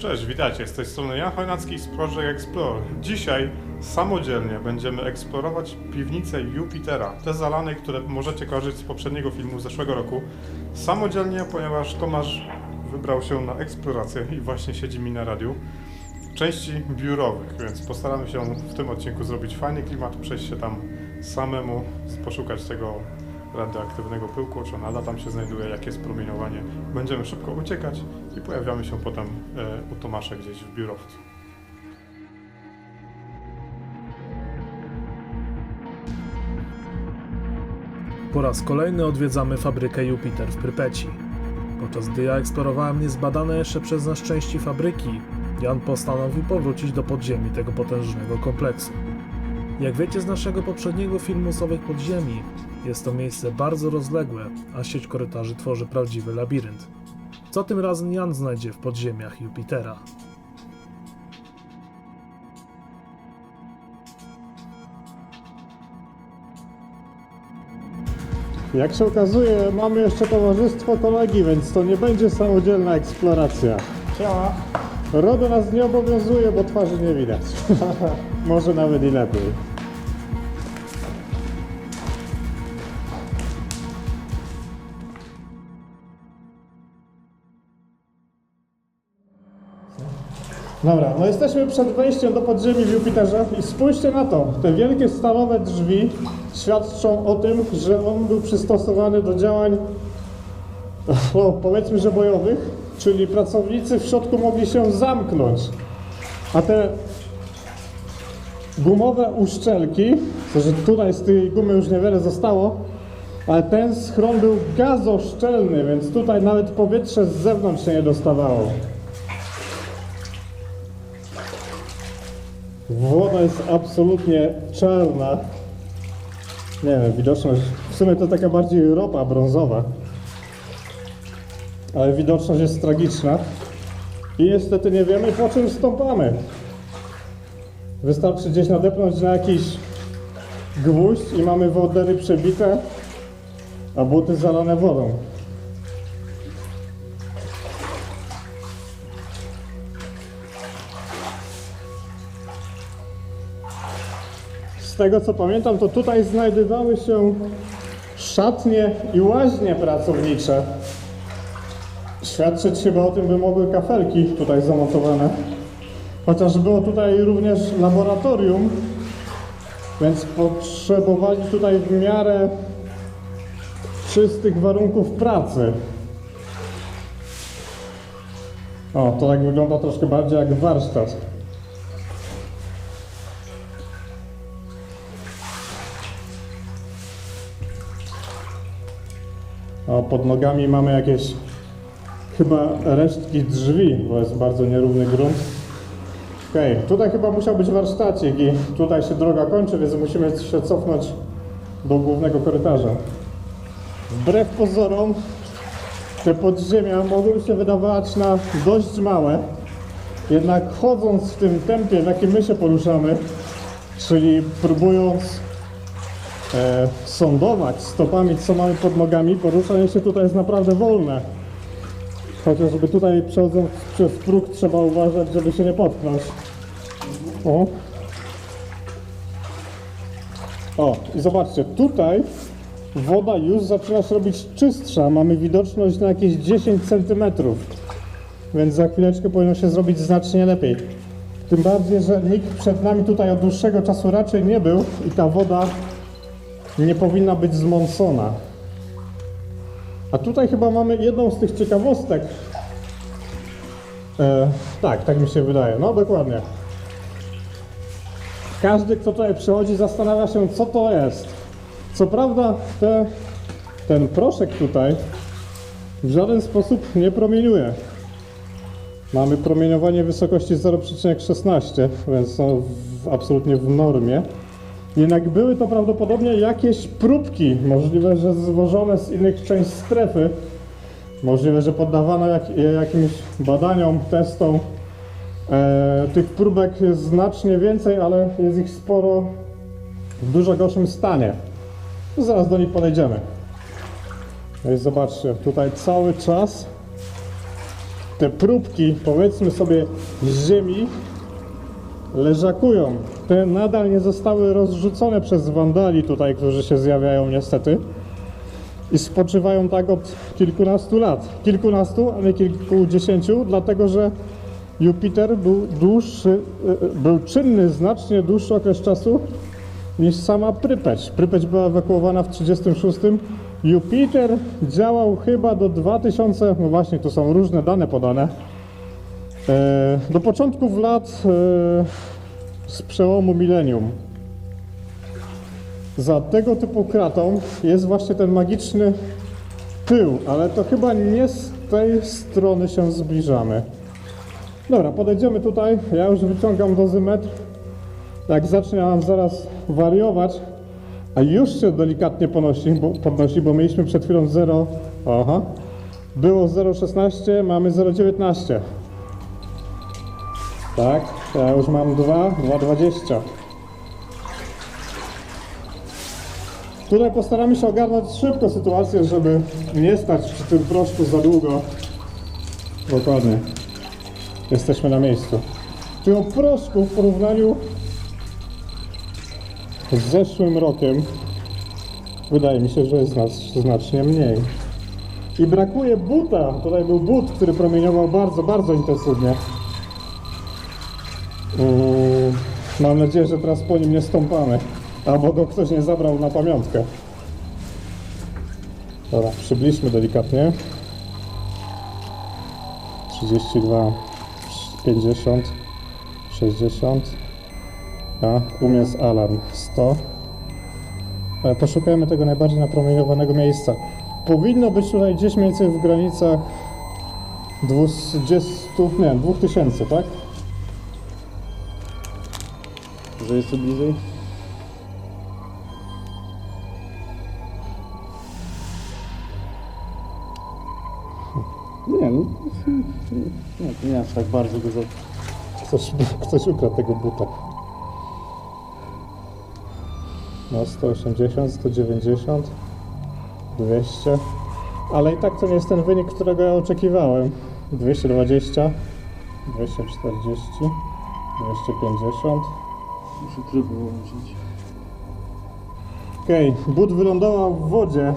Cześć, witajcie. Z tej strony Jan Chojnacki z Project Explore. Dzisiaj samodzielnie będziemy eksplorować piwnicę Jupitera, te zalane, które możecie kojarzyć z poprzedniego filmu z zeszłego roku. Samodzielnie, ponieważ Tomasz wybrał się na eksplorację i właśnie siedzi mi na radiu. Części biurowych, więc postaramy się w tym odcinku zrobić fajny klimat, przejść się tam samemu, poszukać tego radioaktywnego pyłku, czy nadal tam się znajduje, jakie jest promieniowanie. Będziemy szybko uciekać i pojawiamy się potem e, u Tomasza gdzieś w biurowcu. Po raz kolejny odwiedzamy fabrykę Jupiter w Prypeci. Podczas gdy ja eksplorowałem niezbadane jeszcze przez nas części fabryki, Jan postanowił powrócić do podziemi tego potężnego kompleksu. Jak wiecie z naszego poprzedniego filmu z owych podziemi, jest to miejsce bardzo rozległe, a sieć korytarzy tworzy prawdziwy labirynt. Co tym razem Jan znajdzie w podziemiach Jupitera? Jak się okazuje, mamy jeszcze towarzystwo kolegi, więc to nie będzie samodzielna eksploracja. Siema. RODO nas nie obowiązuje, bo twarzy nie widać. Może nawet i lepiej. Dobra, no jesteśmy przed wejściem do podziemi w Jupiterze i spójrzcie na to. Te wielkie stalowe drzwi świadczą o tym, że on był przystosowany do działań o, powiedzmy, że bojowych, czyli pracownicy w środku mogli się zamknąć. A te gumowe uszczelki, to że tutaj z tej gumy już niewiele zostało, ale ten schron był gazoszczelny, więc tutaj nawet powietrze z zewnątrz się nie dostawało. Woda jest absolutnie czarna. Nie wiem, widoczność. W sumie to taka bardziej ropa brązowa. Ale widoczność jest tragiczna. I niestety nie wiemy po czym stąpamy. Wystarczy gdzieś nadepnąć na jakiś gwóźdź i mamy wodery przebite, a buty zalane wodą. Tego co pamiętam, to tutaj znajdowały się szatnie i łaźnie pracownicze. Świadczyć chyba o tym by mogły kafelki tutaj zamontowane. Chociaż było tutaj również laboratorium, więc potrzebowali tutaj w miarę czystych warunków pracy. O, to tak wygląda troszkę bardziej jak warsztat. O, pod nogami mamy jakieś chyba resztki drzwi, bo jest bardzo nierówny grunt. Okej, tutaj chyba musiał być warsztacik i tutaj się droga kończy, więc musimy się cofnąć do głównego korytarza. Wbrew pozorom te podziemia mogą się wydawać na dość małe, jednak chodząc w tym tempie, w jakim my się poruszamy, czyli próbując e, sądować stopami, co mamy pod nogami, poruszanie się tutaj jest naprawdę wolne. Chociażby tutaj przechodząc przez próg trzeba uważać, żeby się nie potknąć. O. O, i zobaczcie, tutaj woda już zaczyna się robić czystsza. Mamy widoczność na jakieś 10 cm. Więc za chwileczkę powinno się zrobić znacznie lepiej. Tym bardziej, że nikt przed nami tutaj od dłuższego czasu raczej nie był i ta woda nie powinna być zmącona. A tutaj chyba mamy jedną z tych ciekawostek. E, tak, tak mi się wydaje. No dokładnie. Każdy, kto tutaj przychodzi, zastanawia się, co to jest. Co prawda, te, ten proszek tutaj w żaden sposób nie promieniuje. Mamy promieniowanie wysokości 0,16, więc są w, absolutnie w normie. Jednak były to prawdopodobnie jakieś próbki, możliwe, że zwożone z innych części strefy. Możliwe, że poddawano jak, jakimś badaniom, testom. E, tych próbek jest znacznie więcej, ale jest ich sporo w dużo gorszym stanie. Zaraz do nich podejdziemy. No i zobaczcie, tutaj cały czas te próbki, powiedzmy sobie, ziemi leżakują. Te nadal nie zostały rozrzucone przez wandali tutaj, którzy się zjawiają niestety. I spoczywają tak od kilkunastu lat. Kilkunastu, a nie kilkudziesięciu, dlatego że Jupiter był dłuższy, e, e, był czynny znacznie dłuższy okres czasu niż sama Prypeć. Prypeć była ewakuowana w 1936. Jupiter działał chyba do 2000, no właśnie, tu są różne dane podane, do początków lat e, z przełomu milenium. Za tego typu kratą jest właśnie ten magiczny tył, ale to chyba nie z tej strony się zbliżamy. Dobra, podejdziemy tutaj. Ja już wyciągam dozymetr. Jak zacznie zaraz wariować, a już się delikatnie podnosi, bo, podnosi, bo mieliśmy przed chwilą 0. Aha. Było 0,16, mamy 0,19. Tak, ja już mam 2, 2,20. Tutaj postaramy się ogarnąć szybko sytuację, żeby nie stać przy tym proszku za długo. Dokładnie. Jesteśmy na miejscu. Tego proszku w porównaniu z zeszłym rokiem wydaje mi się, że jest nas znacznie mniej. I brakuje buta. Tutaj był but, który promieniował bardzo, bardzo intensywnie. Mam nadzieję, że teraz po nim nie stąpamy. Albo go ktoś nie zabrał na pamiątkę. Dobra, przybliżmy delikatnie. 32, 50, 60. A, u mnie alarm 100. Ale poszukajmy tego najbardziej napromieniowanego miejsca. Powinno być tutaj gdzieś mniej więcej w granicach 20, nie, 2000, tak? Jest tu bliżej? Nie, no. Nie, to nie aż tak bardzo za... Ktoś, ktoś ukradł tego buta. No 180, 190, 200. Ale i tak to nie jest ten wynik, którego ja oczekiwałem. 220, 240, 250. Muszę tryb wyłączyć. Okej, but wylądował w wodzie.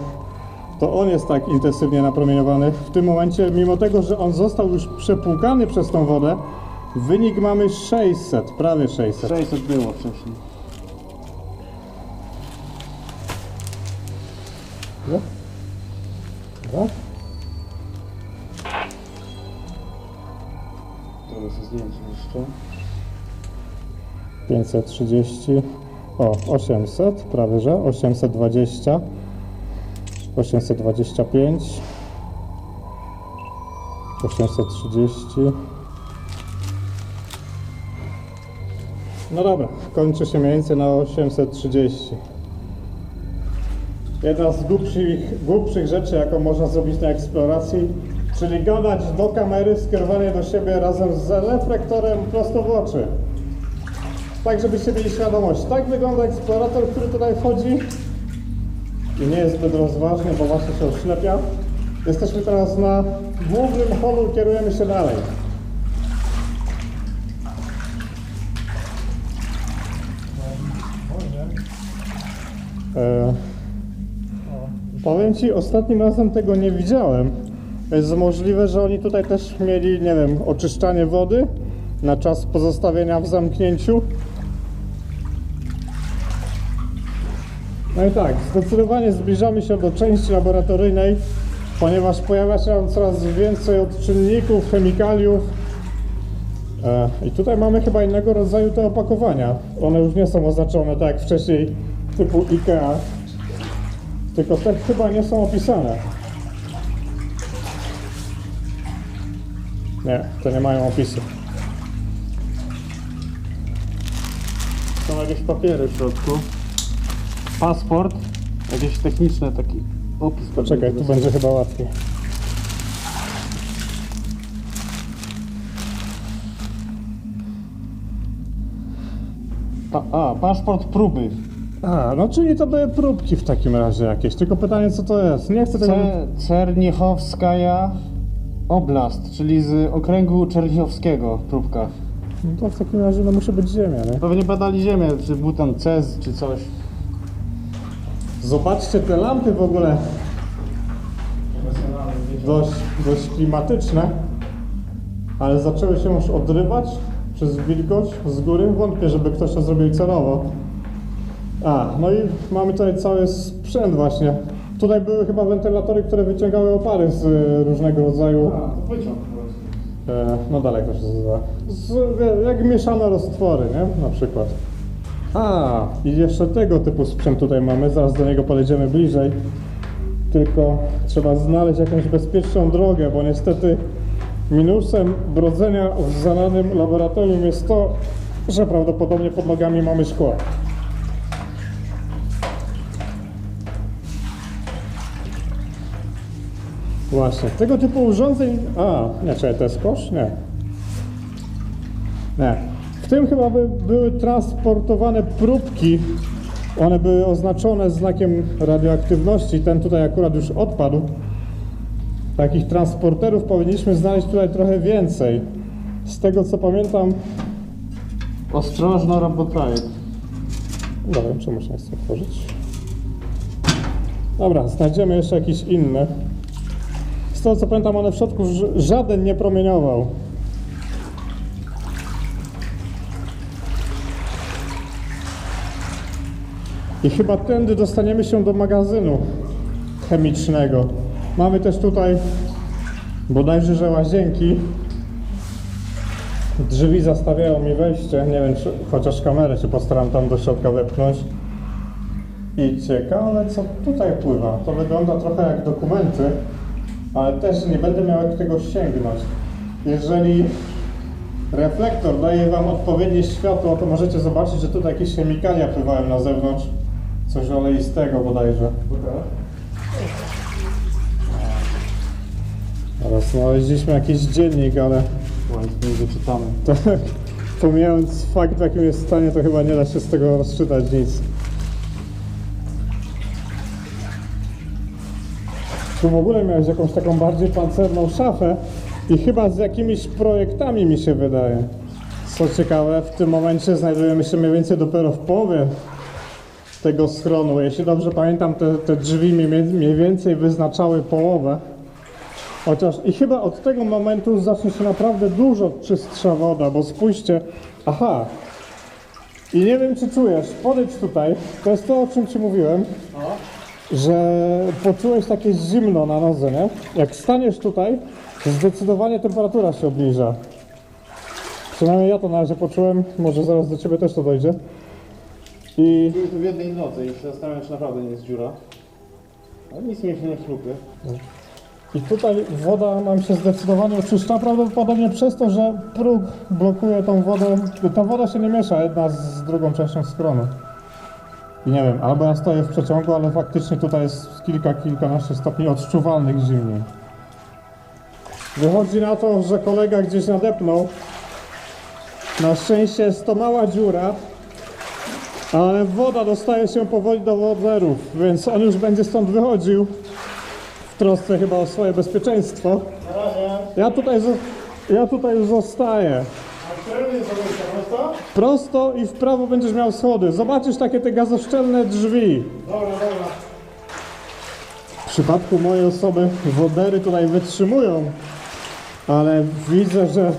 To on jest tak intensywnie napromieniowany. W tym momencie, mimo tego, że on został już przepłukany przez tą wodę, wynik mamy 600, prawie 600. 600 było wcześniej. No. Dobra. 530, o 800, prawie że 820, 825, 830. No dobra, kończy się mniej więcej na 830. Jedna z głupszych, głupszych rzeczy, jaką można zrobić na eksploracji, czyli gadać do kamery skierowanej do siebie razem z reflektorem prosto w oczy. Tak, żebyście mieli świadomość. Tak wygląda eksplorator, który tutaj wchodzi i nie jest zbyt rozważny, bo właśnie się oślepia. Jesteśmy teraz na głównym holu, kierujemy się dalej. E, powiem Ci, ostatnim razem tego nie widziałem. Jest możliwe, że oni tutaj też mieli, nie wiem, oczyszczanie wody na czas pozostawienia w zamknięciu. No i tak, zdecydowanie zbliżamy się do części laboratoryjnej, ponieważ pojawia się nam coraz więcej odczynników, chemikaliów. E, I tutaj mamy chyba innego rodzaju te opakowania. One już nie są oznaczone tak jak wcześniej, typu IKEA, tylko te chyba nie są opisane. Nie, to nie mają opisu. Są jakieś papiery w środku. Paszport. Jakieś techniczne taki opis. Poczekaj, tu będzie chyba łatwiej. Pa, a, paszport próby. A, no czyli to były próbki w takim razie jakieś. Tylko pytanie, co to jest? Nie chcę tego... Ce, Oblast, czyli z okręgu czernichowskiego próbka. No to w takim razie no musi być ziemia, nie? Pewnie badali ziemię, czy butan CES, czy coś. Zobaczcie te lampy w ogóle. Dość, dość klimatyczne, ale zaczęły się już odrywać przez wilgoć z góry. Wątpię, żeby ktoś to zrobił celowo. A, no i mamy tutaj cały sprzęt właśnie. Tutaj były chyba wentylatory, które wyciągały opary z e, różnego rodzaju, to pociąg po prostu. e, no dalej to się nazywa, z, jak mieszane roztwory, nie? Na przykład. A, i jeszcze tego typu sprzęt tutaj mamy, zaraz do niego podejdziemy bliżej. Tylko trzeba znaleźć jakąś bezpieczną drogę, bo niestety minusem brodzenia w zalanym laboratorium jest to, że prawdopodobnie pod nogami mamy szkło. Właśnie, tego typu urządzeń... A, nie, czekaj, to jest kosz? Nie. Nie. Tym chyba by, były transportowane próbki. One były oznaczone znakiem radioaktywności. Ten tutaj akurat już odpadł. Takich transporterów powinniśmy znaleźć tutaj trochę więcej. Z tego co pamiętam... Ostrożno, robotraje. Dobra, czemu się nie chce otworzyć? Dobra, znajdziemy jeszcze jakieś inne. Z tego co pamiętam, one w środku żaden nie promieniował. I chyba tędy dostaniemy się do magazynu chemicznego. Mamy też tutaj bodajże, że łazienki. Drzwi zastawiają mi wejście. Nie wiem, czy chociaż kamerę się postaram tam do środka wepchnąć. I ciekawe, co tutaj pływa. To wygląda trochę jak dokumenty, ale też nie będę miał jak tego sięgnąć. Jeżeli reflektor daje Wam odpowiednie światło, to możecie zobaczyć, że tutaj jakieś chemikalia pływają na zewnątrz. Coś oleistego bodajże. Teraz znaleźliśmy jakiś dziennik, ale Ładnie, nie wyczytamy. tak, pomijając fakt w jakim jest stanie, to chyba nie da się z tego rozczytać nic. Tu w ogóle miałeś jakąś taką bardziej pancerną szafę i chyba z jakimiś projektami mi się wydaje. Co ciekawe, w tym momencie znajdujemy się mniej więcej dopiero w połowie tego schronu. Jeśli dobrze pamiętam, te, te drzwi mniej, więcej wyznaczały połowę. Chociaż i chyba od tego momentu zacznie się naprawdę dużo czystsza woda, bo spójrzcie, aha, i nie wiem czy czujesz, podejdź tutaj, to jest to o czym Ci mówiłem, że poczułeś takie zimno na nodze, nie? Jak staniesz tutaj, zdecydowanie temperatura się obniża. Przynajmniej ja to na razie poczułem, może zaraz do Ciebie też to dojdzie. I Były tu w jednej nocy i się zastanawiam, czy naprawdę nie jest dziura. Ale nic mi się nie chrupie. I tutaj woda nam się zdecydowanie oczyszcza, prawdopodobnie przez to, że próg blokuje tą wodę. Ta woda się nie miesza jedna z drugą częścią schronu. I nie wiem, albo ja stoję w przeciągu, ale faktycznie tutaj jest kilka, kilkanaście stopni odczuwalnych zimniej. Wychodzi na to, że kolega gdzieś nadepnął. Na szczęście jest to mała dziura, ale woda dostaje się powoli do woderów, więc on już będzie stąd wychodził w trosce chyba o swoje bezpieczeństwo. Ja tutaj, ja tutaj zostaję. Prosto i w prawo będziesz miał schody. Zobaczysz takie te gazoszczelne drzwi. W przypadku mojej osoby wodery tutaj wytrzymują, ale widzę, że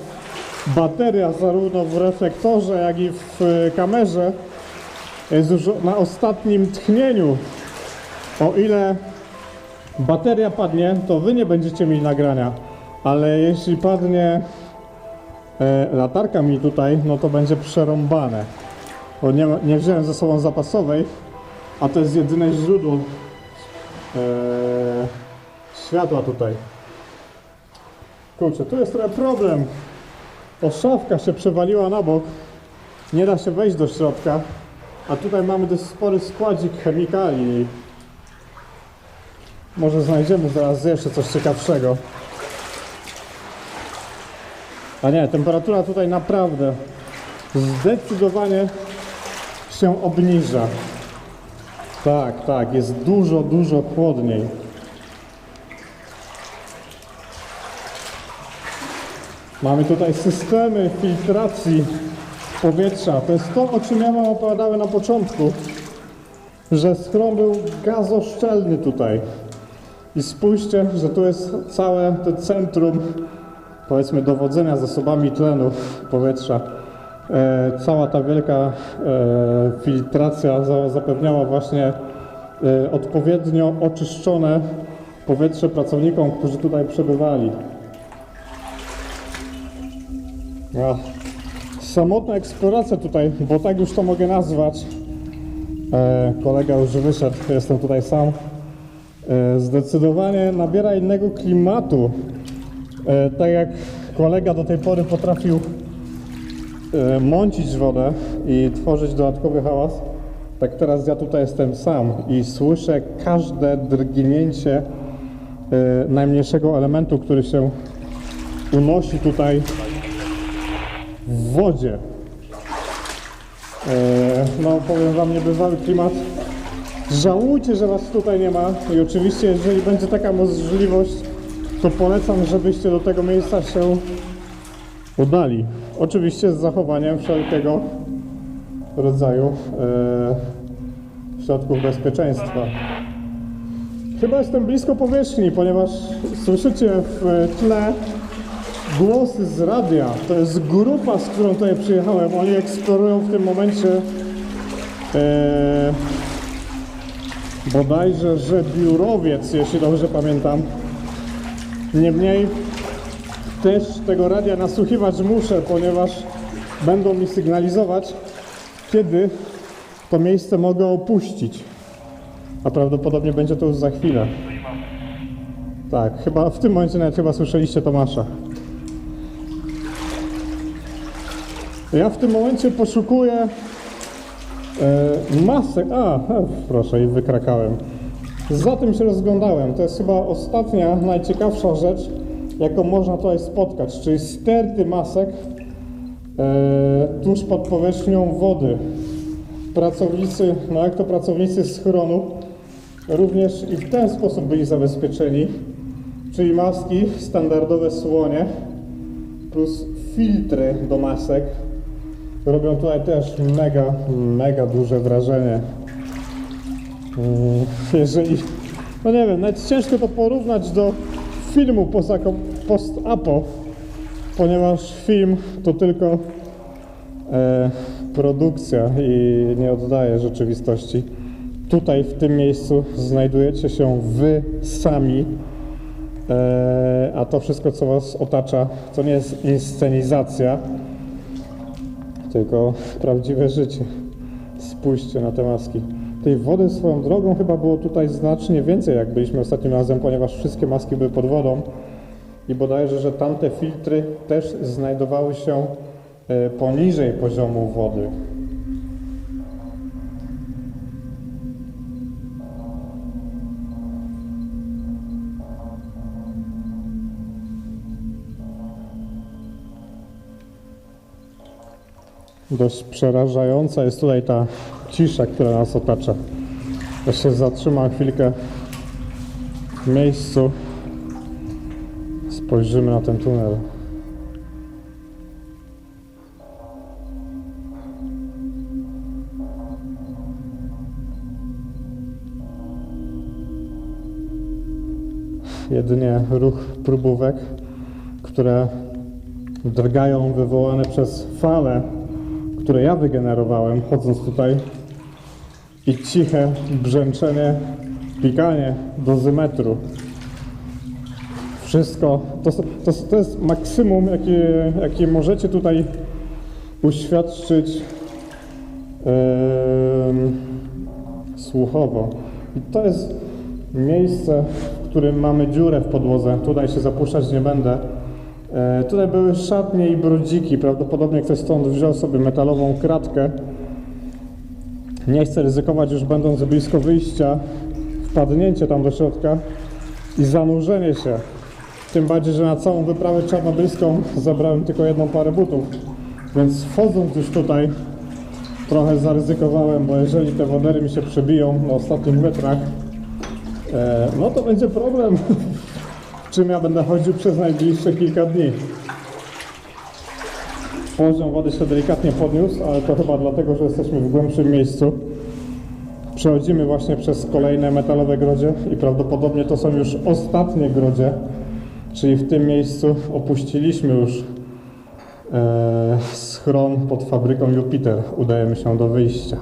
bateria zarówno w reflektorze, jak i w kamerze jest już na ostatnim tchnieniu. O ile bateria padnie, to wy nie będziecie mieli nagrania, ale jeśli padnie e, latarka mi tutaj, no to będzie przerąbane. Bo nie, nie wziąłem ze sobą zapasowej, a to jest jedyne źródło e, światła tutaj. Kurczę, tu jest trochę problem. O szafka się przewaliła na bok, nie da się wejść do środka, a tutaj mamy dość spory składzik chemikali. Może znajdziemy zaraz jeszcze coś ciekawszego. A nie, temperatura tutaj naprawdę zdecydowanie się obniża. Tak, tak, jest dużo, dużo chłodniej. Mamy tutaj systemy filtracji powietrza. To jest to, o czym ja wam opowiadałem na początku, że schron był gazoszczelny tutaj. I spójrzcie, że tu jest całe to centrum, powiedzmy, dowodzenia zasobami tlenu powietrza. E, cała ta wielka e, filtracja za, zapewniała właśnie e, odpowiednio oczyszczone powietrze pracownikom, którzy tutaj przebywali. A, samotna eksploracja tutaj, bo tak już to mogę nazwać. E, kolega już wyszedł, jestem tutaj sam. E, zdecydowanie nabiera innego klimatu. E, tak jak kolega do tej pory potrafił e, mącić wodę i tworzyć dodatkowy hałas, tak teraz ja tutaj jestem sam i słyszę każde drgnięcie e, najmniejszego elementu, który się unosi tutaj w wodzie. E, no powiem wam, niebywały klimat. Żałujcie, że was tutaj nie ma i oczywiście jeżeli będzie taka możliwość, to polecam, żebyście do tego miejsca się udali. Oczywiście z zachowaniem wszelkiego rodzaju e, środków bezpieczeństwa. Chyba jestem blisko powierzchni, ponieważ słyszycie w tle głosy z radia. To jest grupa, z którą tutaj przyjechałem. Oni eksplorują w tym momencie e, bodajże, że biurowiec, jeśli dobrze pamiętam. Niemniej też tego radia nasłuchiwać muszę, ponieważ będą mi sygnalizować, kiedy to miejsce mogę opuścić. A prawdopodobnie będzie to już za chwilę. Tak, chyba w tym momencie nawet chyba słyszeliście Tomasza. Ja w tym momencie poszukuję e, masek. A, e, proszę, i wykrakałem. Za tym się rozglądałem. To jest chyba ostatnia, najciekawsza rzecz, jaką można tutaj spotkać, czyli sterty masek e, tuż pod powierzchnią wody. Pracownicy, no jak to pracownicy schronu, również i w ten sposób byli zabezpieczeni, czyli maski, standardowe słonie, plus filtry do masek, robią tutaj też mega, mega duże wrażenie. Mm, Jeżeli, no nie wiem, nawet ciężko to porównać do filmu post-apo, ponieważ film to tylko e, produkcja i nie oddaje rzeczywistości. Tutaj w tym miejscu znajdujecie się wy sami, e, a to wszystko co was otacza, to nie jest inscenizacja, tylko prawdziwe życie. Spójrzcie na te maski. Tej wody swoją drogą chyba było tutaj znacznie więcej, jak byliśmy ostatnim razem, ponieważ wszystkie maski były pod wodą. I bodajże, że tamte filtry też znajdowały się e, poniżej poziomu wody. Dość przerażająca jest tutaj ta cisza, która nas otacza. Ja się zatrzymam chwilkę w miejscu. Spojrzymy na ten tunel. Jedynie ruch próbówek, które drgają wywołane przez fale, które ja wygenerowałem chodząc tutaj i ciche brzęczenie, pikanie dozymetru. Wszystko, to, to, to jest maksimum, jakie, jakie możecie tutaj uświadczyć em, słuchowo. I to jest miejsce, w którym mamy dziurę w podłodze. Tutaj się zapuszczać nie będę. E, tutaj były szatnie i brudziki. Prawdopodobnie ktoś stąd wziął sobie metalową kratkę. Nie chcę ryzykować już będąc blisko wyjścia, wpadnięcie tam do środka i zanurzenie się. Tym bardziej, że na całą wyprawę czarnobylską zabrałem tylko jedną parę butów. Więc wchodząc już tutaj trochę zaryzykowałem, bo jeżeli te wodery mi się przebiją na ostatnich metrach, e, no to będzie problem, czym ja będę chodził przez najbliższe kilka dni. poziom wody się delikatnie podniósł, ale to chyba dlatego, że jesteśmy w głębszym miejscu. Przechodzimy właśnie przez kolejne metalowe grodzie i prawdopodobnie to są już ostatnie grodzie, czyli w tym miejscu opuściliśmy już e, schron pod fabryką Jupiter. Udajemy się do wyjścia.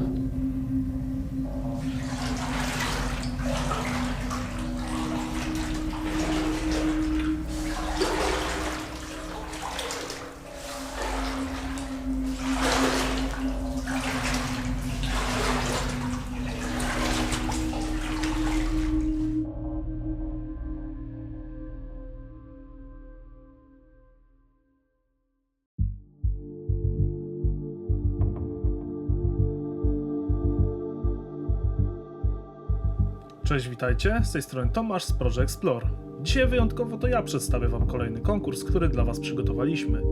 Cześć, witajcie. Z tej strony Tomasz z Project Explore. Dzisiaj wyjątkowo to ja przedstawię Wam kolejny konkurs, który dla Was przygotowaliśmy.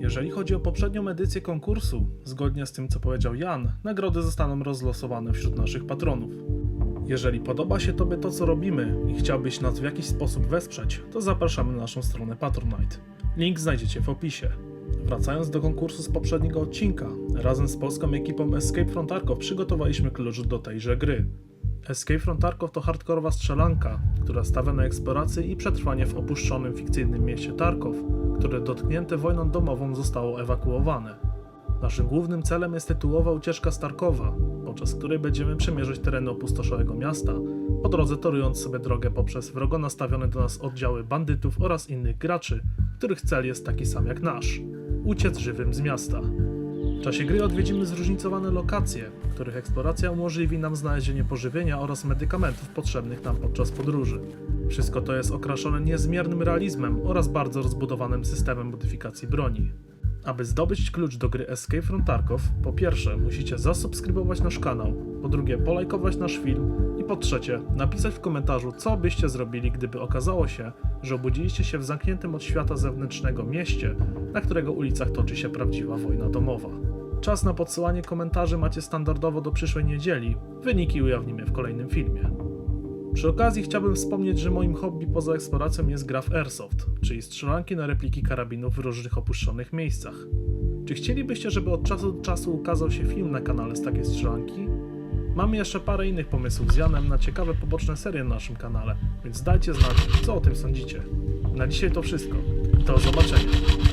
Jeżeli chodzi o poprzednią edycję konkursu, zgodnie z tym co powiedział Jan, nagrody zostaną rozlosowane wśród naszych patronów. Jeżeli podoba się Tobie to, co robimy i chciałbyś nas w jakiś sposób wesprzeć, to zapraszamy na naszą stronę Patronite. Link znajdziecie w opisie. Wracając do konkursu z poprzedniego odcinka, razem z polską ekipą Escape from Tarkov przygotowaliśmy klucz do tejże gry. Escape from Tarkov to hardkorowa strzelanka, która stawia na eksplorację i przetrwanie w opuszczonym fikcyjnym mieście Tarkov, które dotknięte wojną domową zostało ewakuowane. Naszym głównym celem jest tytułowa ucieczka z Tarkowa, podczas której będziemy przemierzyć tereny opustoszałego miasta, po drodze torując sobie drogę poprzez wrogo nastawione do nas oddziały bandytów oraz innych graczy, których cel jest taki sam jak nasz uciec żywym z miasta. W czasie gry odwiedzimy zróżnicowane lokacje, których eksploracja umożliwi nam znalezienie pożywienia oraz medykamentów potrzebnych nam podczas podróży. Wszystko to jest okraszone niezmiernym realizmem oraz bardzo rozbudowanym systemem modyfikacji broni. Aby zdobyć klucz do gry Escape from Tarkov, po pierwsze musicie zasubskrybować nasz kanał, po drugie polajkować nasz film i po trzecie napisać w komentarzu co byście zrobili, gdyby okazało się, że obudziliście się w zamkniętym od świata zewnętrznego mieście, na którego ulicach toczy się prawdziwa wojna domowa. Czas na podsyłanie komentarzy macie standardowo do przyszłej niedzieli, wyniki ujawnimy w kolejnym filmie. Przy okazji chciałbym wspomnieć, że moim hobby poza eksploracją jest gra w Airsoft, czyli strzelanki na repliki karabinów w różnych opuszczonych miejscach. Czy chcielibyście, żeby od czasu do czasu ukazał się film na kanale z takiej strzelanki? Mamy jeszcze parę innych pomysłów z Janem na ciekawe poboczne serie na naszym kanale, więc dajcie znać, co o tym sądzicie. Na dzisiaj to wszystko. Do zobaczenia.